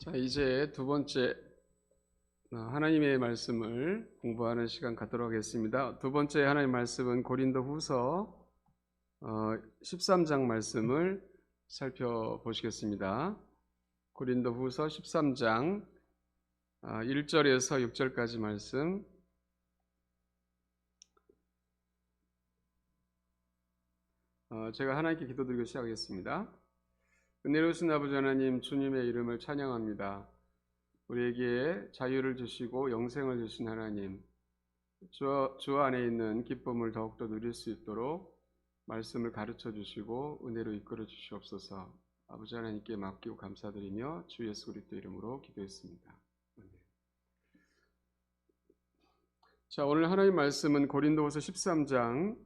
자, 이제 두 번째 어, 하나님의 말씀을 공부하는 시간 갖도록 하겠습니다. 두 번째 하나님의 말씀은 고린도 후서 13장 말씀을 살펴보시겠습니다. 고린도 후서 13장 1절에서 6절까지 말씀 어, 제가 하나님께 기도드리고 시작하겠습니다. 은혜로우신 아버지 하나님 주님의 이름을 찬양합니다. 우리에게 자유를 주시고 영생을 주신 하나님 주, 주 안에 있는 기쁨을 더욱더 누릴 수 있도록 말씀을 가르쳐 주시고 은혜로 이끌어 주시옵소서 아버지 하나님께 맡기고 감사드리며 주 예수 그리스도 이름으로 기도했습니다. 자 오늘 하나님 말씀은 고린도후서 13장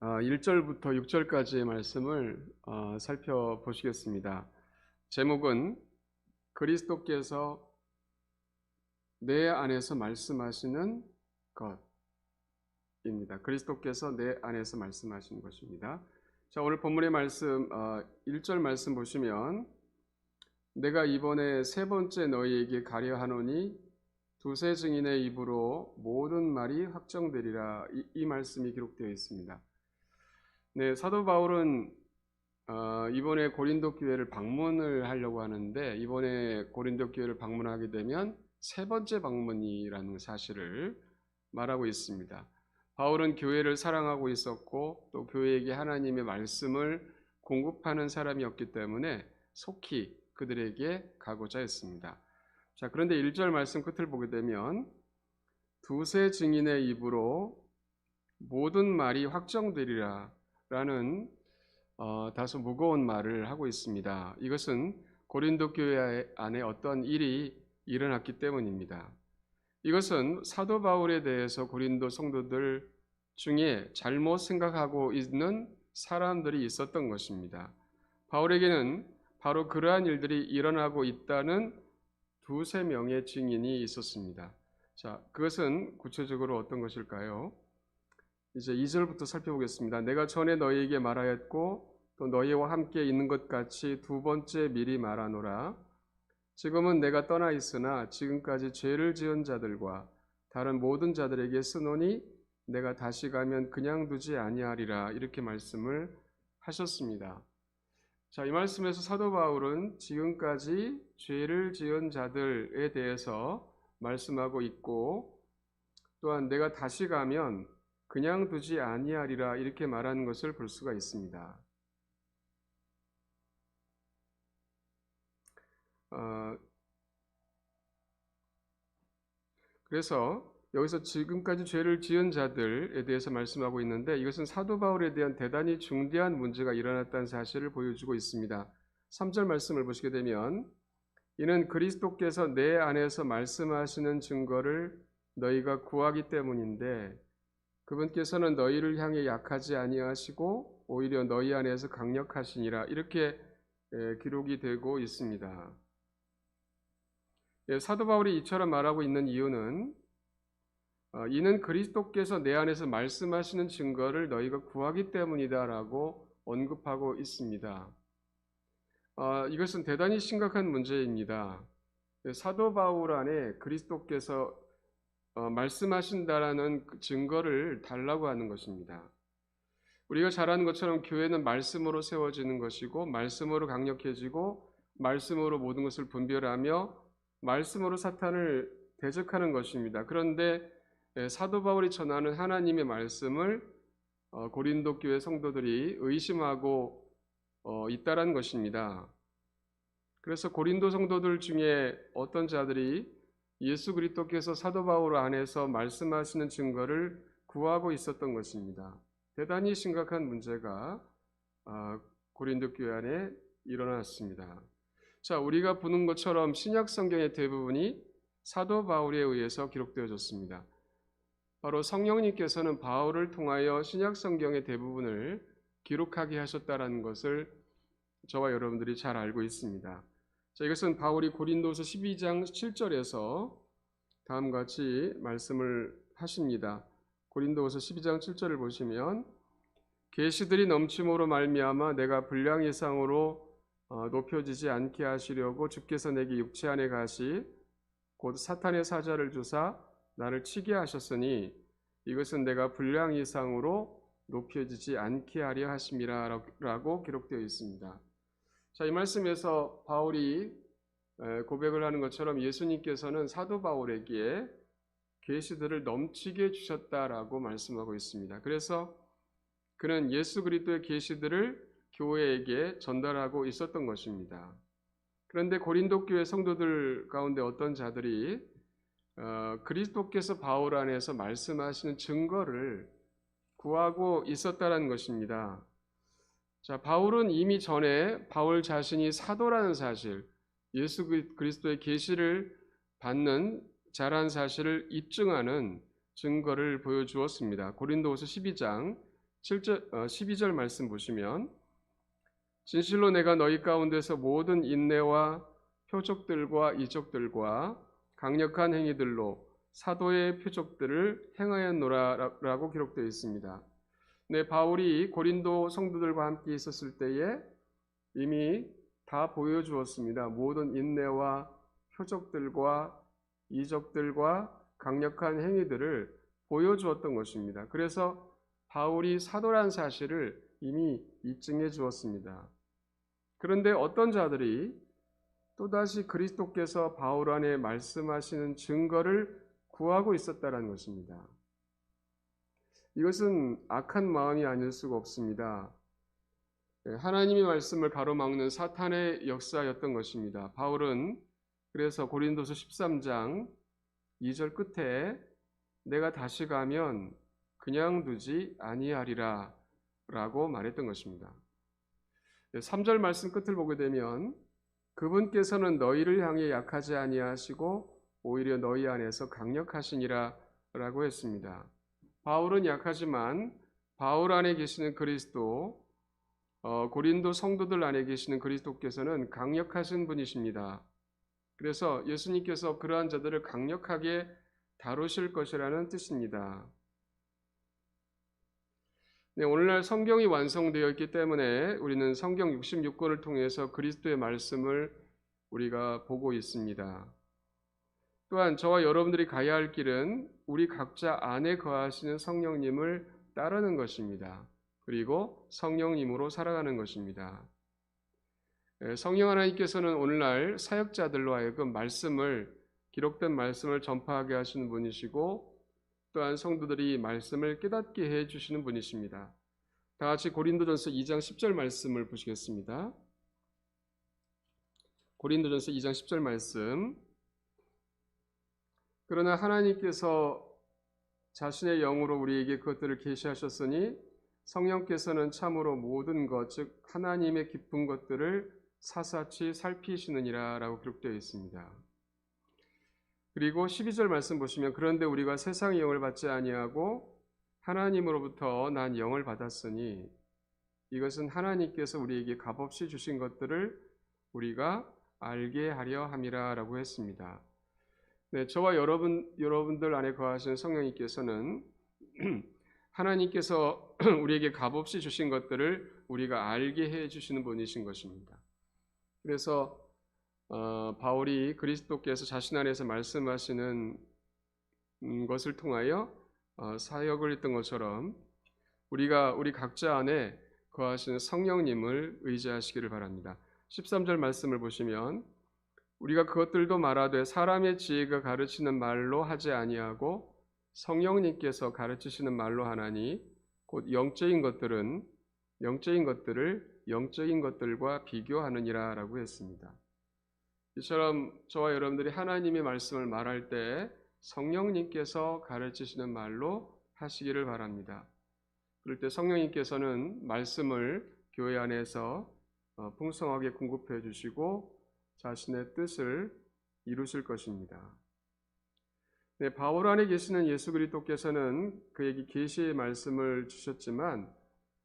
1절부터 어, 6절까지의 말씀을 어, 살펴보시겠습니다. 제목은 그리스도께서 내 안에서 말씀하시는 것입니다. 그리스도께서 내 안에서 말씀하시는 것입니다. 자, 오늘 본문의 말씀 1절 어, 말씀 보시면 내가 이번에 세 번째 너희에게 가려 하노니 두세 증인의 입으로 모든 말이 확정되리라 이, 이 말씀이 기록되어 있습니다. 네, 사도 바울은 어, 이번에 고린도 교회를 방문을 하려고 하는데 이번에 고린도 교회를 방문하게 되면 세 번째 방문이라는 사실을 말하고 있습니다. 바울은 교회를 사랑하고 있었고 또 교회에게 하나님의 말씀을 공급하는 사람이었기 때문에 속히 그들에게 가고자 했습니다. 자, 그런데 1절 말씀 끝을 보게 되면 두세 증인의 입으로 모든 말이 확정되리라 라는 어, 다소 무거운 말을 하고 있습니다. 이것은 고린도 교회 안에 어떤 일이 일어났기 때문입니다. 이것은 사도 바울에 대해서 고린도 성도들 중에 잘못 생각하고 있는 사람들이 있었던 것입니다. 바울에게는 바로 그러한 일들이 일어나고 있다는 두세 명의 증인이 있었습니다. 자, 그것은 구체적으로 어떤 것일까요? 이제 2절부터 살펴보겠습니다. 내가 전에 너희에게 말하였고 또 너희와 함께 있는 것 같이 두 번째 미리 말하노라. 지금은 내가 떠나 있으나 지금까지 죄를 지은 자들과 다른 모든 자들에게 쓰노니 내가 다시 가면 그냥 두지 아니하리라 이렇게 말씀을 하셨습니다. 자, 이 말씀에서 사도 바울은 지금까지 죄를 지은 자들에 대해서 말씀하고 있고 또한 내가 다시 가면 그냥 두지 아니하리라 이렇게 말하는 것을 볼 수가 있습니다. 어, 그래서 여기서 지금까지 죄를 지은 자들에 대해서 말씀하고 있는데 이것은 사도 바울에 대한 대단히 중대한 문제가 일어났다는 사실을 보여주고 있습니다. 3절 말씀을 보시게 되면 이는 그리스도께서 내 안에서 말씀하시는 증거를 너희가 구하기 때문인데 그분께서는 너희를 향해 약하지 아니하시고 오히려 너희 안에서 강력하시니라 이렇게 기록이 되고 있습니다. 예, 사도 바울이 이처럼 말하고 있는 이유는 어, 이는 그리스도께서 내 안에서 말씀하시는 증거를 너희가 구하기 때문이다라고 언급하고 있습니다. 어, 이것은 대단히 심각한 문제입니다. 예, 사도 바울 안에 그리스도께서 어, 말씀하신다라는 그 증거를 달라고 하는 것입니다. 우리가 잘 아는 것처럼 교회는 말씀으로 세워지는 것이고 말씀으로 강력해지고 말씀으로 모든 것을 분별하며 말씀으로 사탄을 대적하는 것입니다. 그런데 예, 사도 바울이 전하는 하나님의 말씀을 어, 고린도 교회 성도들이 의심하고 어, 있다라는 것입니다. 그래서 고린도 성도들 중에 어떤 자들이 예수 그리스도께서 사도 바울 안에서 말씀하시는 증거를 구하고 있었던 것입니다. 대단히 심각한 문제가 아, 고린도 교회 안에 일어났습니다. 자, 우리가 보는 것처럼 신약 성경의 대부분이 사도 바울에 의해서 기록되어졌습니다. 바로 성령님께서는 바울을 통하여 신약 성경의 대부분을 기록하게 하셨다라는 것을 저와 여러분들이 잘 알고 있습니다. 자, 이것은 바울이 고린도서 12장 7절에서 다음과 같이 말씀을 하십니다. 고린도서 12장 7절을 보시면 계시들이 넘침으로 말미암아 내가 분량 이상으로 어, 높여지지 않게 하시려고 주께서 내게 육체 안에 가시 곧 사탄의 사자를 주사 나를 치게 하셨으니 이것은 내가 분량 이상으로 높여지지 않게 하려 하심이라라고 기록되어 있습니다. 자, 이 말씀에서 바울이 고백을 하는 것처럼 예수님께서는 사도 바울에게 계시들을 넘치게 주셨다라고 말씀하고 있습니다. 그래서 그는 예수 그리스도의 계시들을 교회에게 전달하고 있었던 것입니다. 그런데 고린도 교회 성도들 가운데 어떤 자들이 어, 그리스도께서 바울 안에서 말씀하시는 증거를 구하고 있었다는 것입니다. 자, 바울은 이미 전에 바울 자신이 사도라는 사실, 예수 그리스도의 계시를 받는 자란 사실을 입증하는 증거를 보여주었습니다. 고린도후서 12장 7절, 12절 말씀 보시면 진실로 내가 너희 가운데서 모든 인내와 표적들과 이적들과 강력한 행위들로 사도의 표적들을 행하였노라라고 기록되어 있습니다. 네, 바울이 고린도 성도들과 함께 있었을 때에 이미 다 보여주었습니다. 모든 인내와 표적들과 이적들과 강력한 행위들을 보여주었던 것입니다. 그래서 바울이 사도란 사실을 이미 입증해 주었습니다. 그런데 어떤 자들이 또다시 그리스도께서 바울 안에 말씀하시는 증거를 구하고 있었다는 것입니다. 이것은 악한 마음이 아닐 수가 없습니다. 예, 하나님의 말씀을 가로막는 사탄의 역사였던 것입니다. 바울은 그래서 고린도서 13장 2절 끝에 내가 다시 가면 그냥 두지 아니하리라 라고 말했던 것입니다. 3절 말씀 끝을 보게 되면 그분께서는 너희를 향해 약하지 아니하시고 오히려 너희 안에서 강력하시니라 라고 했습니다. 바울은 약하지만 바울 안에 계시는 그리스도 어, 고린도 성도들 안에 계시는 그리스도께서는 강력하신 분이십니다. 그래서 예수님께서 그러한 자들을 강력하게 다루실 것이라는 뜻입니다. 네, 오늘날 성경이 완성되어 있기 때문에 우리는 성경 66권을 통해서 그리스도의 말씀을 우리가 보고 있습니다. 또한 저와 여러분들이 가야 할 길은 우리 각자 안에 거하시는 성령님을 따르는 것입니다. 그리고 성령님으로 살아가는 것입니다. 예, 성령 하나님께서는 오늘날 사역자들로 하여금 말씀을 기록된 말씀을 전파하게 하시는 분이시고 또한 성도들이 말씀을 깨닫게 해 주시는 분이십니다. 다 같이 고린도전서 2장 10절 말씀을 보시겠습니다. 고린도전서 2장 10절 말씀. 그러나 하나님께서 자신의 영으로 우리에게 그것들을 계시하셨으니 성령께서는 참으로 모든 것, 즉 하나님의 깊은 것들을 사사치 살피시느니라라고 기록되어 있습니다. 그리고 12절 말씀 보시면 그런데 우리가 세상의 영을 받지 아니하고 하나님으로부터 난 영을 받았으니 이것은 하나님께서 우리에게 값없이 주신 것들을 우리가 알게 하려 함이라라고 했습니다. 네, 저와 여러분 여러분들 안에 거하시는 성령님께서는 하나님께서 우리에게 값없이 주신 것들을 우리가 알게 해 주시는 분이신 것입니다. 그래서 어, 바울이 그리스도께서 자신 안에서 말씀하시는 음, 것을 통하여 어, 사역을 했던 것처럼 우리가 우리 각자 안에 거하시는 성령님을 의지하시기를 바랍니다. 13절 말씀을 보시면 우리가 그것들도 말하되 사람의 지혜가 가르치는 말로 하지 아니하고 성령님께서 가르치시는 말로 하나니 곧 영적인 것들은 영적인 것들을 영적인 것들과 비교하느니라라고 했습니다. 이처럼 저와 여러분들이 하나님의 말씀을 말할 때 성령님께서 가르치시는 말로 하시기를 바랍니다. 그럴 때 성령님께서는 말씀을 교회 안에서 어, 풍성하게 공급해 주시고 자신의 뜻을 이루실 것입니다. 네, 바울 안에 계시는 예수 그리스도께서는 그에게 계시의 말씀을 주셨지만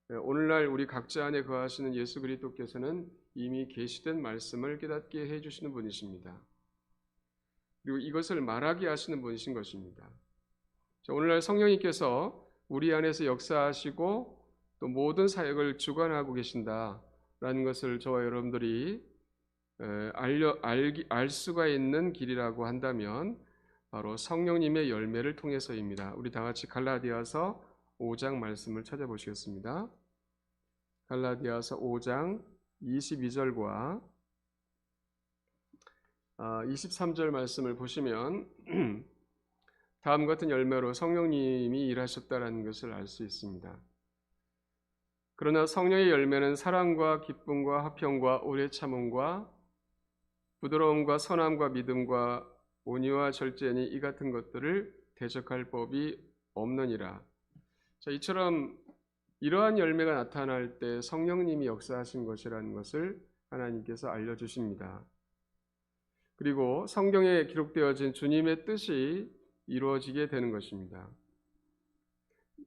네, 오늘날 우리 각자 안에 거하시는 예수 그리스도께서는 이미 계시된 말씀을 깨닫게 해 주시는 분이십니다. 그리고 이것을 말하게 하시는 분이신 것입니다. 오늘날 성령님께서 우리 안에서 역사하시고 또 모든 사역을 주관하고 계신다. 라는 것을 저와 여러분들이 에, 알려 알기, 알 수가 있는 길이라고 한다면 바로 성령님의 열매를 통해서입니다. 우리 다 같이 갈라디아서 5장 말씀을 찾아보시겠습니다. 갈라디아서 5장 22절과 23절 말씀을 보시면 다음 같은 열매로 성령님이 일하셨다라는 것을 알 수 있습니다. 그러나 성령의 열매는 사랑과 기쁨과 화평과 오래 참음과 부드러움과 선함과 믿음과 온유와 절제니 이 같은 것들을 대적할 법이 없느니라. 자, 이처럼 이러한 열매가 나타날 때 성령님이 역사하신 것이라는 것을 하나님께서 알려주십니다. 그리고 성경에 기록되어진 주님의 뜻이 이루어지게 되는 것입니다.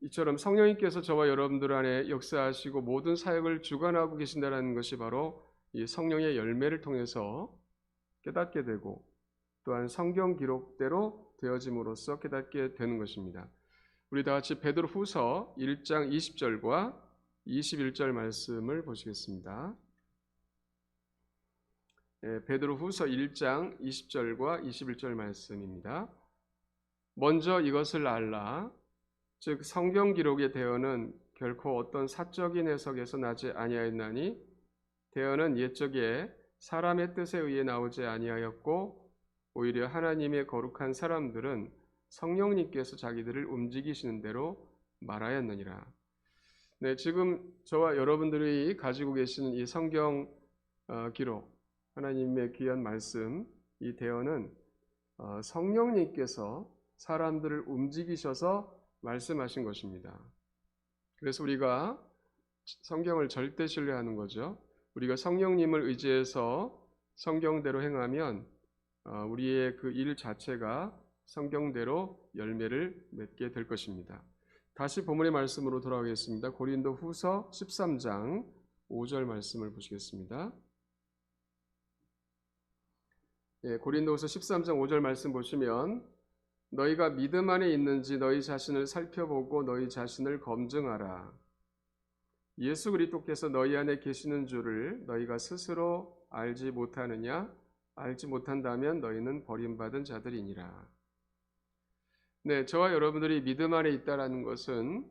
이처럼 성령님께서 저와 여러분들 안에 역사하시고 모든 사역을 주관하고 계신다는 것이 바로 이 성령의 열매를 통해서 깨닫게 되고 또한 성경 기록대로 되어짐으로써 깨닫게 되는 것입니다. 우리 다 같이 베드로 후서 1장 20절과 21절 말씀을 보시겠습니다. 예, 베드로 후서 1장 20절과 21절 말씀입니다. 먼저 이것을 알라 즉 성경 기록의 대언은 결코 어떤 사적인 해석에서 나지 아니하였나니 대언은 옛적에 사람의 뜻에 의해 나오지 아니하였고 오히려 하나님의 거룩한 사람들은 성령님께서 자기들을 움직이시는 대로 말하였느니라. 네, 지금 저와 여러분들이 가지고 계시는 이 성경 어, 기록, 하나님의 귀한 말씀, 이 대언은 어, 성령님께서 사람들을 움직이셔서 말씀하신 것입니다. 그래서 우리가 성경을 절대 신뢰하는 거죠. 우리가 성령님을 의지해서 성경대로 행하면 어, 우리의 그 일 자체가 성경대로 열매를 맺게 될 것입니다. 다시 본문의 말씀으로 돌아가겠습니다. 고린도 후서 13장 5절 말씀을 보시겠습니다. 예, 고린도후서 13장 5절 말씀 보시면 너희가 믿음 안에 있는지 너희 자신을 살펴보고 너희 자신을 검증하라. 예수 그리스도께서 너희 안에 계시는 줄을 너희가 스스로 알지 못하느냐? 알지 못한다면 너희는 버림받은 자들이니라. 네, 저와 여러분들이 믿음 안에 있다라는 것은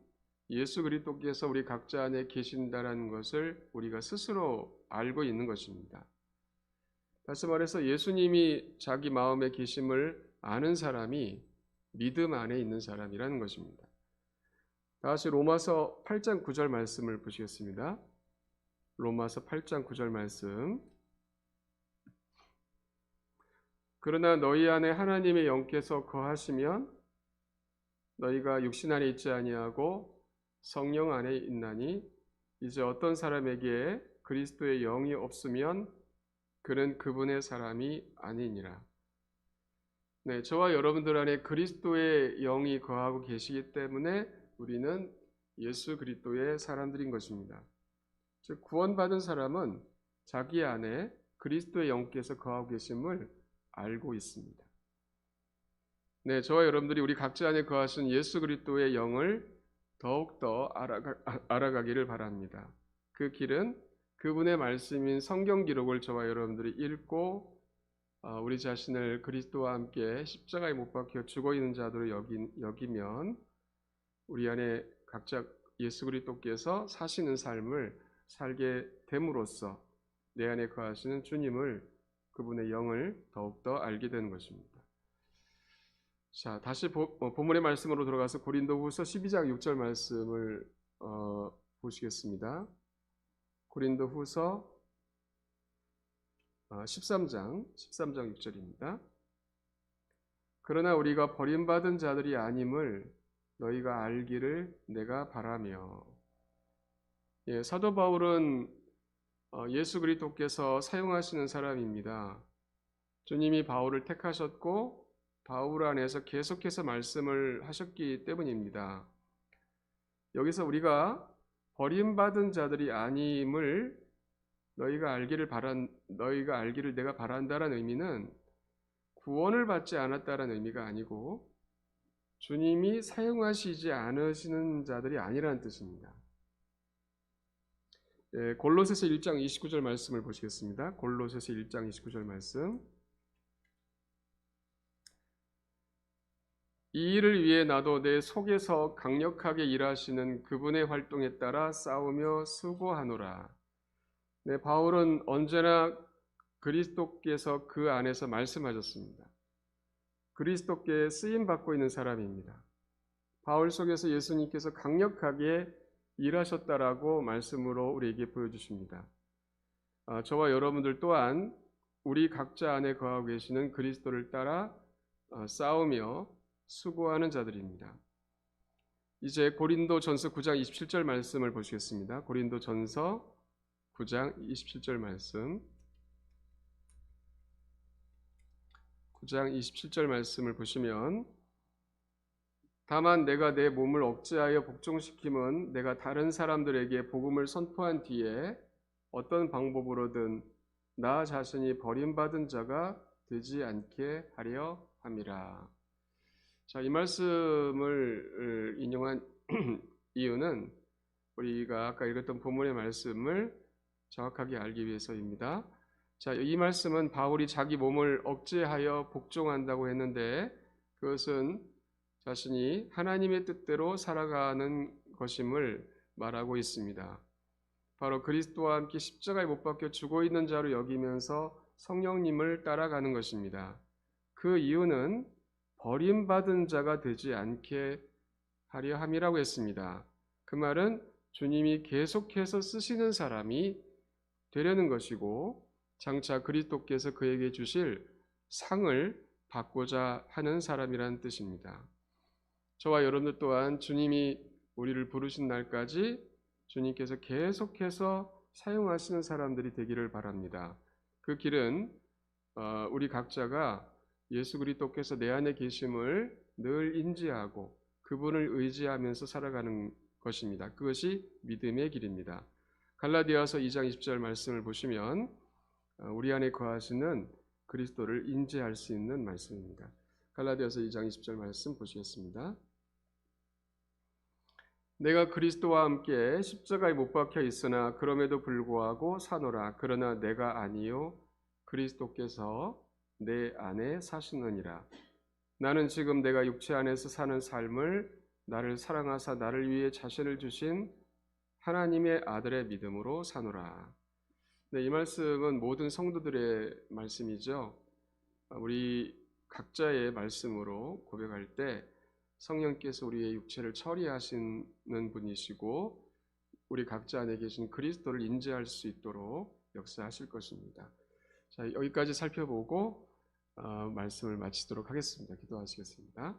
예수 그리스도께서 우리 각자 안에 계신다라는 것을 우리가 스스로 알고 있는 것입니다. 다시 말해서 예수님이 자기 마음에 계심을 아는 사람이 믿음 안에 있는 사람이라는 것입니다. 다시 로마서 8장 9절 말씀을 보시겠습니다. 로마서 8장 9절 말씀. 그러나 너희 안에 하나님의 영께서 거하시면 너희가 육신 안에 있지 아니하고 성령 안에 있나니 이제 어떤 사람에게 그리스도의 영이 없으면 그는 그분의 사람이 아니니라. 네, 저와 여러분들 안에 그리스도의 영이 거하고 계시기 때문에 우리는 예수 그리스도의 사람들인 것입니다. 즉 구원받은 사람은 자기 안에 그리스도의 영께서 거하고 계심을 알고 있습니다. 네, 저와 여러분들이 우리 각자 안에 거하신 예수 그리스도의 영을 더욱더 알아가, 알아가기를 바랍니다. 그 길은 그분의 말씀인 성경 기록을 저와 여러분들이 읽고 어, 우리 자신을 그리스도와 함께 십자가에 못 박혀 죽어 있는 자들로 여기, 여기면 우리 안에 각자 예수 그리스도께서 사시는 삶을 살게 됨으로써 내 안에 거하시는 주님을 그분의 영을 더욱더 알게 되는 것입니다. 자, 다시 보, 어, 본문의 말씀으로 들어가서 고린도후서 12장 6절 말씀을 어, 보시겠습니다. 고린도후서 13장 어, 13장 6절입니다. 그러나 우리가 버림받은 자들이 아님을 너희가 알기를 내가 바라며 예, 사도 바울은 어, 예수 그리스도께서 사용하시는 사람입니다. 주님이 바울을 택하셨고 바울 안에서 계속해서 말씀을 하셨기 때문입니다. 여기서 우리가 버림받은 자들이 아님을 너희가 알기를 바란 너희가 알기를 내가 바란다라는 의미는 구원을 받지 않았다라는 의미가 아니고 주님이 사용하시지 않으시는 자들이 아니라는 뜻입니다. 예, 골로새서 1장 29절 말씀을 보시겠습니다. 골로새서 1장 29절 말씀. 이 일을 위해 나도 내 속에서 강력하게 일하시는 그분의 활동에 따라 싸우며 수고하노라. 네, 바울은 언제나 그리스도께서 그 안에서 말씀하셨습니다. 그리스도께 쓰임 받고 있는 사람입니다. 바울 속에서 예수님께서 강력하게 일하셨다라고 말씀으로 우리에게 보여주십니다. 아, 저와 여러분들 또한 우리 각자 안에 거하고 계시는 그리스도를 따라 어, 싸우며 수고하는 자들입니다. 이제 고린도 전서 9장 27절 말씀을 보시겠습니다. 고린도 전서 9장 27절 말씀. 9장 27절 말씀을 보시면 다만 내가 내 몸을 억제하여 복종시킴은 내가 다른 사람들에게 복음을 선포한 뒤에 어떤 방법으로든 나 자신이 버림받은 자가 되지 않게 하려 함이라. 자, 이 말씀을 인용한 이유는 우리가 아까 읽었던 본문의 말씀을 정확하게 알기 위해서입니다. 자, 이 말씀은 바울이 자기 몸을 억제하여 복종한다고 했는데 그것은 자신이 하나님의 뜻대로 살아가는 것임을 말하고 있습니다. 바로 그리스도와 함께 십자가에 못 박혀 죽어 있는 자로 여기면서 성령님을 따라가는 것입니다. 그 이유는 버림받은 자가 되지 않게 하려 함이라고 했습니다. 그 말은 주님이 계속해서 쓰시는 사람이 되려는 것이고 장차 그리스도께서 그에게 주실 상을 받고자 하는 사람이라는 뜻입니다. 저와 여러분들 또한 주님이 우리를 부르신 날까지 주님께서 계속해서 사용하시는 사람들이 되기를 바랍니다. 그 길은 어, 우리 각자가 예수 그리스도께서 내 안에 계심을 늘 인지하고 그분을 의지하면서 살아가는 것입니다. 그것이 믿음의 길입니다. 갈라디아서 2장 20절 말씀을 보시면 어, 우리 안에 거하시는 그리스도를 인지할 수 있는 말씀입니다. 갈라디아서 2장 20절 말씀 보시겠습니다. 내가 그리스도와 함께 십자가에 못 박혀 있으나 그럼에도 불구하고 사노라 그러나 내가 아니요 그리스도께서 내 안에 사시느니라 나는 지금 내가 육체 안에서 사는 삶을 나를 사랑하사 나를 위해 자신을 주신 하나님의 아들의 믿음으로 사노라. 네, 이 말씀은 모든 성도들의 말씀이죠. 우리 각자의 말씀으로 고백할 때 성령께서 우리의 육체를 처리하시는 분이시고 우리 각자 안에 계신 그리스도를 인지할 수 있도록 역사하실 것입니다. 자, 여기까지 살펴보고 어, 말씀을 마치도록 하겠습니다. 기도하시겠습니다.